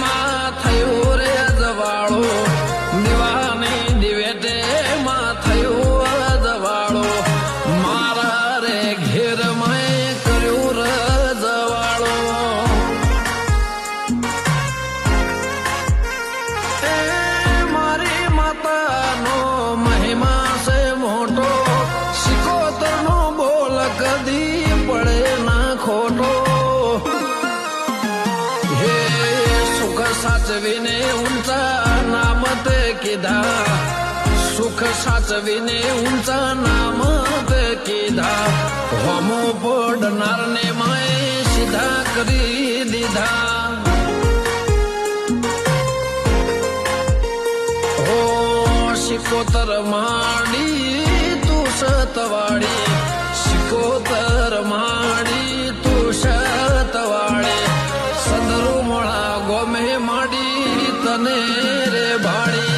માં થયું किधा सुख साचविणे उंच नाम किधा होमो पोडणार ने माय सिधा करी दिधा हो शिकोतर माडी तू सतवाडी शिकोतर माडी तू તને રે ભાળી